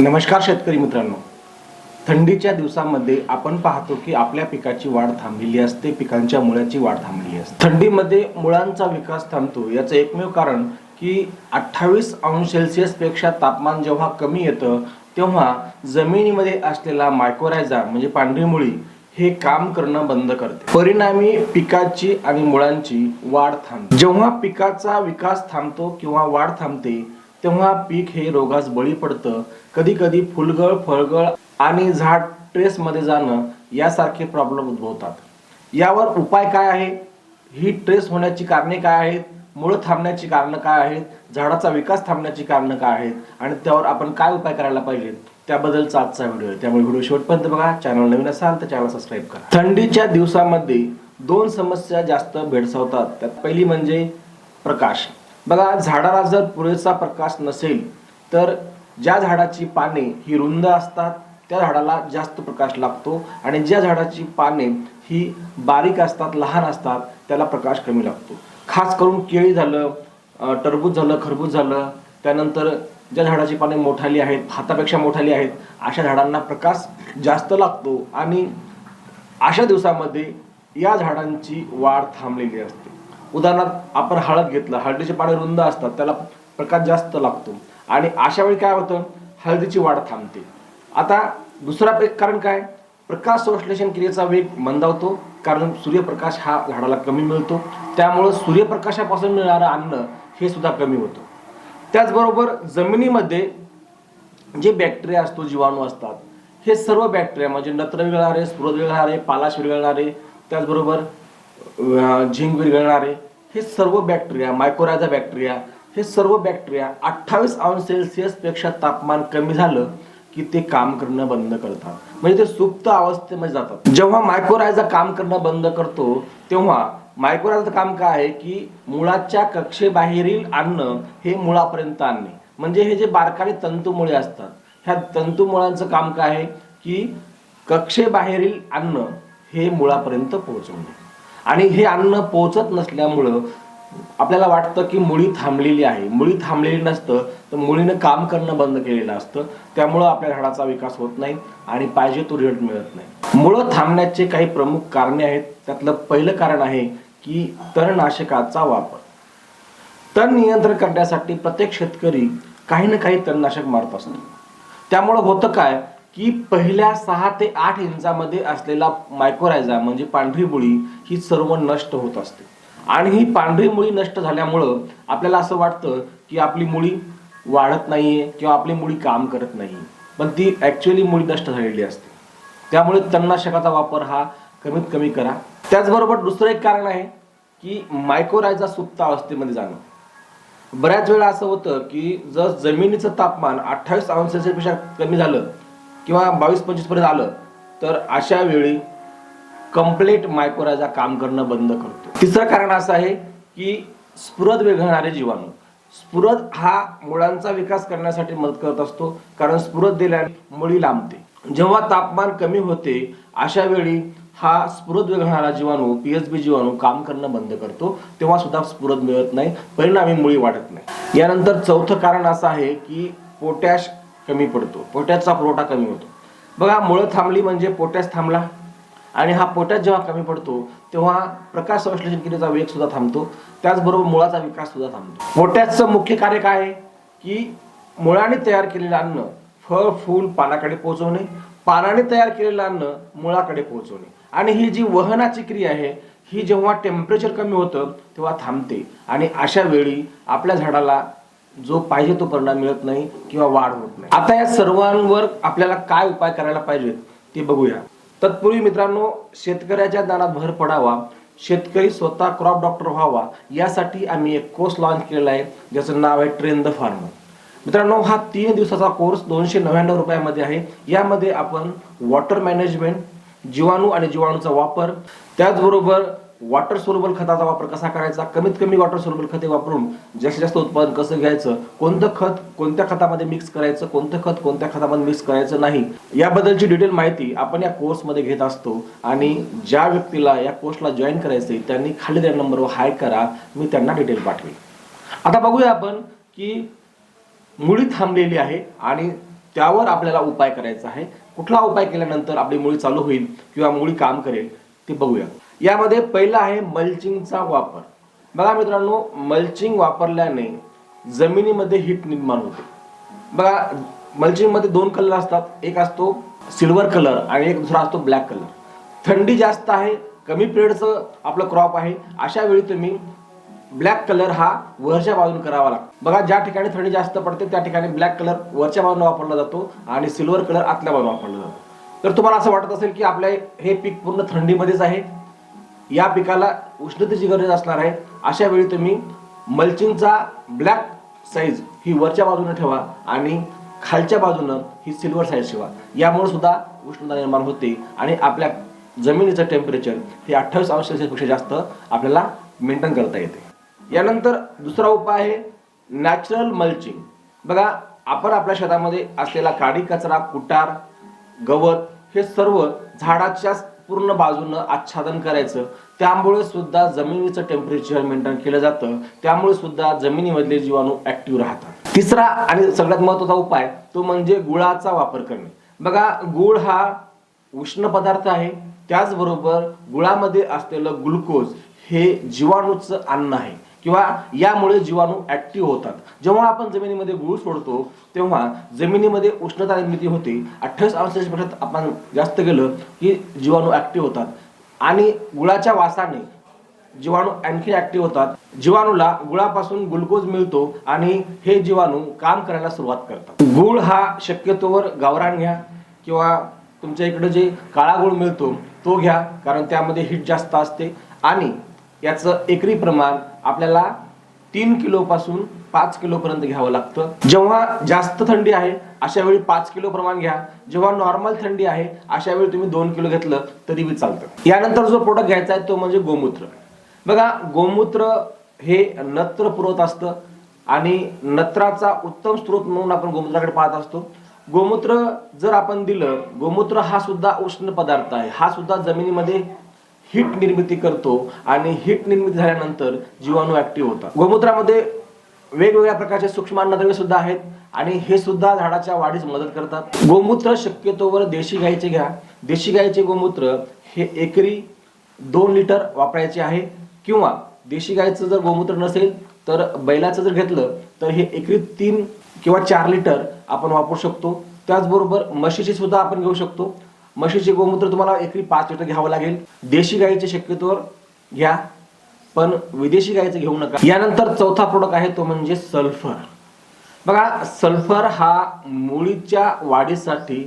नमस्कार शेतकरी मित्रांनो. थंडीच्या दिवसामध्ये आपण पाहतो की आपल्या पिकाची वाढ थांबलेली असते पिकांच्या मुळाची वाढ थांबलेली असते. थंडीमध्ये मुळांचा विकास थांबतो याचं एकमेव कारण की अठ्ठावीस अंश सेल्सिअसपेक्षा तापमान जेव्हा कमी येतं तेव्हा जमिनीमध्ये असलेला मायक्रोरायझा म्हणजे पांढरी मुळी हे काम करणं बंद करते. परिणामी पिकाची आणि मुळांची वाढ थांबते. जेव्हा पिकाचा विकास थांबतो किंवा वाढ थांबते तेव्हा पीक हे रोगास बळी पडतं. कधी कधी फुलगळ फळगळ आणि झाड ट्रेसमध्ये जाणं यासारखे प्रॉब्लेम उद्भवतात. यावर उपाय काय आहे ही ट्रेस होण्याची कारणे काय आहेत? मुळं थांबण्याची कारणं काय आहेत? झाडाचा विकास थांबण्याची कारणं काय आहेत? आणि त्यावर आपण काय उपाय करायला पाहिजेत? त्याबद्दलचा आजचा व्हिडिओ. आहे त्यामुळे व्हिडिओ शेवटपर्यंत बघा. चॅनल नवीन असाल तर चॅनल सबस्क्राईब करा. थंडीच्या दिवसामध्ये दोन समस्या जास्त भेडसावतात. त्यात पहिली म्हणजे प्रकाश. बघा झाडाला जर पुरेसा प्रकाश नसेल तर ज्या झाडाची पाने ही रुंद असतात त्या झाडाला जास्त प्रकाश लागतो आणि ज्या झाडाची पाने ही बारीक असतात लहान असतात त्याला प्रकाश कमी लागतो. खास करून केळी झालं टरबूज झालं खरबूज झालं त्यानंतर ज्या झाडाची पाने मोठाली आहेत हातापेक्षा मोठाली आहेत अशा झाडांना प्रकाश जास्त लागतो आणि अशा दिवसामध्ये या झाडांची वाढ थांबलेली असते. उदाहरणार्थ आपण हळद घेतलं हळदीचे पाने रुंद असतात त्याला प्रकाश जास्त लागतो. आणि अशा वेळी काय होतं? हळदीची वाढ थांबते. आता दुसरा एक कारण काय? प्रकाश संश्लेषण क्रियेचा वेग मंदावतो कारण सूर्यप्रकाश हा झाडाला कमी मिळतो. त्यामुळं सूर्यप्रकाशापासून मिळणारं अन्न हे सुद्धा कमी होतं. त्याचबरोबर जमिनीमध्ये जे बॅक्टेरिया असतो जीवाणू असतात हे सर्व बॅक्टेरिया म्हणजे नत्र विरघळणारे स्फुरद विरघळणारे पालाश विरघळणारे त्याचबरोबर झिंक विरघळणारे हे सर्व बॅक्टेरिया मायकोरायझा बॅक्टेरिया हे सर्व बॅक्टेरिया अठ्ठावीस अंश सेल्सिअसपेक्षा तापमान कमी झालं की ते काम करणं बंद करतात. म्हणजे ते सुप्त अवस्थेमध्ये जातात. जेव्हा मायक्रोरायझा काम करणं बंद करतो तेव्हा मायक्रोरायझाचं काम काय आहे की मुळाच्या कक्षेबाहेरील अन्न हे मुळापर्यंत आणणे. म्हणजे हे जे बारकाने तंतुमुळे असतात ह्या तंतुमुळांचं काम काय आहे की कक्षेबाहेरील अन्न हे मुळापर्यंत पोहोचवणे. आणि हे अन्न पोहोचत नसल्यामुळं आपल्याला वाटतं की मुळी थांबलेली आहे. मुळी थांबलेली नसतं तर मुळीनं काम करणं बंद केलेलं असतं. त्यामुळं आपल्या झाडाचा विकास होत नाही आणि पाहिजे तो रिझल्ट मिळत नाही. मुळं थांबण्याचे काही प्रमुख कारणे आहेत. त्यातलं पहिलं कारण आहे की तणनाशकाचा वापर. तण नियंत्रण करण्यासाठी प्रत्येक शेतकरी काही ना काही तणनाशक मारत असतो. त्यामुळं होतं काय? की पहिल्या सहा ते आठ इंचामध्ये असलेला मायक्रोरायझा म्हणजे पांढरी मुळी ही सर्व नष्ट होत असते. आणि ही पांढरी मुळी नष्ट झाल्यामुळं आपल्याला असं वाटतं की आपली मुळी वाढत नाहीये किंवा आपली मुळी काम करत नाही पण ती ॲक्च्युअली मुळी नष्ट झालेली असते. त्यामुळे तणनाशकाचा वापर हा कमीत कमी करा. त्याचबरोबर दुसरं एक कारण आहे की मायक्रोरायझा सुप्त अवस्थेमध्ये जाणं. बऱ्याच वेळा असं होतं की जर जमिनीचं तापमान अठ्ठावीस अंश सेल्सिअसपेक्षा कमी झालं किंवा बावीस पंचवीसपर्यंत आलं तर अशा वेळी कंप्लीट मायक्रोरायझा काम करणं बंद करतो. तिसरं कारण असं आहे की स्फुरद विघळणारे जीवाणू. स्फुरद हा मुळांचा विकास करण्यासाठी मदत करत असतो कारण स्फुरद दिल्याने मुळी लांबते. जेव्हा तापमान कमी होते अशा वेळी हा स्फुरद विरघळणारा जीवाणू पीएचबी जीवाणू काम करणं बंद करतो. तेव्हा सुद्धा स्फुरद मिळत नाही परिणामी मुळी वाढत नाही. यानंतर चौथं कारण असं आहे की पोटॅश कमी पडतो. पोटॅशचा पुरवठा कमी होतो. बघा मुळं थांबली म्हणजे पोटॅश थांबला. आणि हा पोटॅश जेव्हा कमी पडतो तेव्हा प्रकाश संश्लेषण क्रियेचा वेग सुद्धा थांबतो. त्याचबरोबर मुळाचा विकास सुद्धा थांबतो. पोटॅशचं मुख्य कार्य काय आहे? की मुळाने तयार केलेलं अन्न फळ फूल पानाकडे पोहोचवणे. पानाने तयार केलेलं अन्न मुळाकडे पोहोचवणे. आणि ही जी वहनाची क्रिया आहे ही जेव्हा टेम्परेचर कमी होतं तेव्हा थांबते. आणि अशा वेळी आपल्या झाडाला जो पाहिजे तो परिणाम मिळत नाही किंवा वाढ होत नाही. आता या सर्वांवर आपल्याला काय उपाय करायला पाहिजेत ते बघूया. तत्पूर्वी मित्रांनो शेतकऱ्याच्या दानात भर पडावा शेतकरी स्वतः क्रॉप डॉक्टर व्हावा यासाठी आम्ही एक कोर्स लॉन्च केलेला आहे ज्याचं नाव आहे ट्रेन द फार्मर मित्रांनो हा तीन दिवसाचा कोर्स दोनशे नव्याण्णव रुपयामध्ये आहे. यामध्ये आपण वॉटर मॅनेजमेंट जीवाणू आणि जीवाणूचा वापर त्याचबरोबर वॉटर सोलबल खताचा वापर कसा करायचा? कमीत कमी वॉटर सोलबल खते वापरून जास्तीत जास्त उत्पादन कसं घ्यायचं? कोणतं खत कोणत्या खतामध्ये मिक्स करायचं? कोणतं खत कोणत्या खतामध्ये मिक्स करायचं नाही? याबद्दलची डिटेल माहिती आपण या कोर्समध्ये घेत असतो. आणि ज्या व्यक्तीला या कोर्सला जॉईन करायचे त्यांनी खाली त्या नंबरवर हाय करा. मी त्यांना डिटेल पाठवेल. आता बघूया आपण की मुळी थांबलेली आहे आणि त्यावर आपल्याला उपाय करायचा आहे. कुठला उपाय केल्यानंतर आपली मुळी चालू होईल किंवा मुळी काम करेल ते बघूया. यामध्ये पहिला आहे मल्चिंगचा वापर. बघा मित्रांनो मल्चिंग वापरल्याने जमिनीमध्ये हिट निर्माण होते. बघा मल्चिंगमध्ये दोन कलर असतात. एक असतो सिल्वर कलर आणि एक दुसरा असतो ब्लॅक कलर थंडी जास्त आहे कमी पिरियडचं आपलं क्रॉप आहे. अशा वेळी तुम्ही ब्लॅक कलर हा वरच्या बाजून करावा लागतो. बघा ज्या ठिकाणी थंडी जास्त पडते त्या ठिकाणी ब्लॅक कलर वरच्या बाजून वापरला जातो आणि सिल्वर कलर आतल्या बाजूने वापरला जातो. तर तुम्हाला असं वाटत असेल की आपल्या हे पीक पूर्ण थंडीमध्येच आहे या पिकाला उष्णतेची गरज असणार आहे. अशा वेळी तुम्ही मल्चिंगचा ब्लॅक साईज ही वरच्या बाजूने ठेवा आणि खालच्या बाजूनं ही सिल्वर साईज ठेवा. यामुळे सुद्धा उष्णता निर्माण होते आणि आपल्या जमिनीचं टेम्परेचर हे अठ्ठावीस अंश सेल्सिअसपेक्षा जास्त आपल्याला मेंटेन करता येते. यानंतर दुसरा उपाय आहे नॅचरल मल्चिंग. बघा आपण आपल्या शेतामध्ये असलेला काडी कचरा कुटार गवत हे सर्व झाडाच्या पूर्ण बाजूनं आच्छादन करायचं. त्यामुळे सुद्धा जमिनीचं टेम्परेचर मेंटेन केलं जातं. त्यामुळे सुद्धा जमिनीमधले जीवाणू ऍक्टिव्ह राहतात. तिसरा आणि सगळ्यात महत्त्वाचा उपाय तो म्हणजे गुळाचा वापर करणे. बघा गुळ हा उष्ण पदार्थ आहे. त्याचबरोबर गुळामध्ये असलेलं ग्लुकोज हे जीवाणूचं अन्न आहे. किंवा यामुळे जीवाणू ऍक्टिव्ह होतात. जेव्हा आपण जमिनीमध्ये गुळ सोडतो तेव्हा जमिनीमध्ये उष्णता निर्मिती होते. अठ्ठावीस अंश सेल्सिअसपेक्षा आपण जास्त गेलं की जीवाणू ऍक्टिव्ह होतात. आणि गुळाच्या वासाने जीवाणू आणखी ऍक्टिव्ह होतात. जीवाणूला गुळापासून ग्लुकोज मिळतो आणि हे जीवाणू काम करायला सुरुवात करतात. गुळ हा शक्यतोवर गावरान घ्या किंवा तुमच्या इकडे जे काळा गुळ मिळतो तो घ्या कारण त्यामध्ये हिट जास्त असते. आणि याचं एकरी प्रमाण आपल्याला तीन किलोपासून पाच किलोपर्यंत घ्यावं लागतं. जेव्हा जास्त थंडी आहे अशा वेळी पाच किलो प्रमाण घ्या. जेव्हा नॉर्मल थंडी आहे अशा वेळी तुम्ही दोन किलो घेतलं तरी बी चालतं. यानंतर जो प्रोडक्ट घ्यायचा आहे तो म्हणजे गोमूत्र. बघा गोमूत्र हे नत्र पुरवत असतं आणि नत्राचा उत्तम स्रोत म्हणून आपण गोमूत्राकडे पाहत असतो. गोमूत्र जर आपण दिलं गोमूत्र हा सुद्धा उष्ण पदार्थ आहे. हा सुद्धा जमिनीमध्ये हिट निर्मिती करतो आणि हिट निर्मिती झाल्यानंतर जीवाणू ऍक्टिव्ह होतात. गोमूत्रामध्ये वेगवेगळ्या प्रकारचे सूक्ष्म अन्नद्रव्य सुद्धा आहेत आणि हे सुद्धा झाडाच्या वाढीस मदत करतात. गोमूत्र शक्यतोवर देशी गाईचे घ्या. देशी गाईचे गोमूत्र हे एकरी दोन लिटर वापरायचे आहे किंवा देशी गाईचं जर गोमूत्र नसेल तर बैलाचं जर घेतलं तर हे एकरी तीन किंवा चार लिटर आपण वापरू शकतो. त्याचबरोबर म्हशीची सुद्धा आपण घेऊ शकतो. म्हशीचे गोमूत्र तुम्हाला एकरी पाच लिटर घ्यावं लागेल. देशी गाईचे शक्यतोवर घ्या पण विदेशी गाईचं घेऊ नका. यानंतर चौथा प्रोडक्ट आहे तो म्हणजे सल्फर बघा सल्फर हा मुळीच्या वाढीसाठी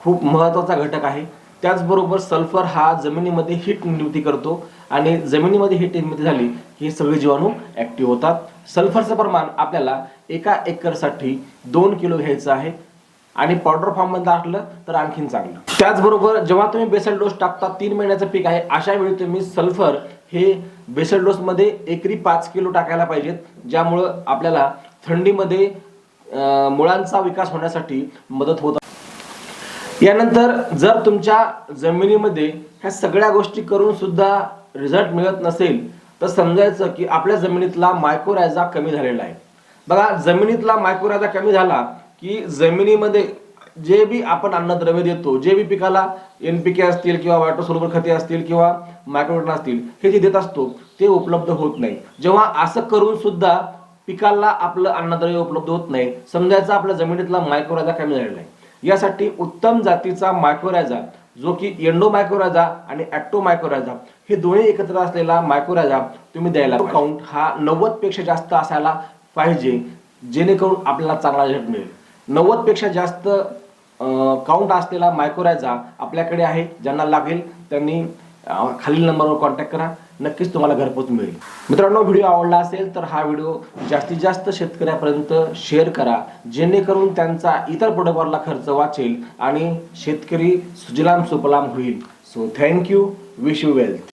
खूप महत्त्वाचा घटक आहे. त्याचबरोबर सल्फर हा जमिनीमध्ये हिट निर्मिती करतो आणि जमिनीमध्ये हिट निर्मिती झाली की सगळे जीवाणू ऍक्टिव्ह होतात. सल्फरचं प्रमाण आपल्याला एका एकरसाठी दोन किलो घ्यायचं आहे. आणि पावडर फॉर्ममध्ये असलं तर आणखीन चांगलं. त्याचबरोबर जेव्हा तुम्ही बेसल डोस टाकता तीन महिन्याचं पीक आहे अशा वेळी तुम्ही सल्फर हे बेसल डोस मध्ये एकरी पाच किलो टाकायला पाहिजेत ज्यामुळं आपल्याला थंडीमध्ये मुळांचा विकास होण्यासाठी मदत होत यानंतर जर तुमच्या जमिनीमध्ये ह्या सगळ्या गोष्टी करून सुद्धा रिझल्ट मिळत नसेल तर समजायचं की आपल्या जमिनीतला मायक्रोरायझा कमी झालेला आहे. बघा जमिनीतला मायक्रोरायझा कमी झाला की जमिनीमध्ये जे बी आपण अन्नद्रव्य देतो जे बी पिकाला एनपीके असतील किंवा वाटोसोलबर खते असतील किंवा मायक्रोटन असतील हे जे देत असतो ते उपलब्ध होत नाही. जेव्हा असं करून सुद्धा पिकाला आपलं अन्नद्रव्य उपलब्ध होत नाही समजायचा आपल्या जमिनीतला मायक्रोराजा कमी झालेला आहे. यासाठी उत्तम जातीचा मायक्रोराजा जो की एंडो मायक्रोराजा आणि ऍक्टो मायक्रोराजा हे दोन्ही एकत्र असलेला मायक्रोराजा तुम्ही द्यायला काउंट हा नव्वदपेक्षा जास्त असायला पाहिजे जेणेकरून आपल्याला चांगला रिझल्ट मिळेल. नव्वदपेक्षा जास्त काउंट असलेला मायक्रोरायझा आपल्याकडे आहे. ज्यांना लागेल त्यांनी खालील नंबरवर कॉन्टॅक्ट करा. नक्कीच तुम्हाला घरपोच मिळेल. मित्रांनो व्हिडिओ आवडला असेल तर हा व्हिडिओ जास्तीत जास्त शेतकऱ्यापर्यंत शेअर करा. जेणेकरून त्यांचा इतर प्रोडक्टवरला खर्च वाचेल आणि शेतकरी सुजलाम सुपलाम होईल. So thank you wish you wealth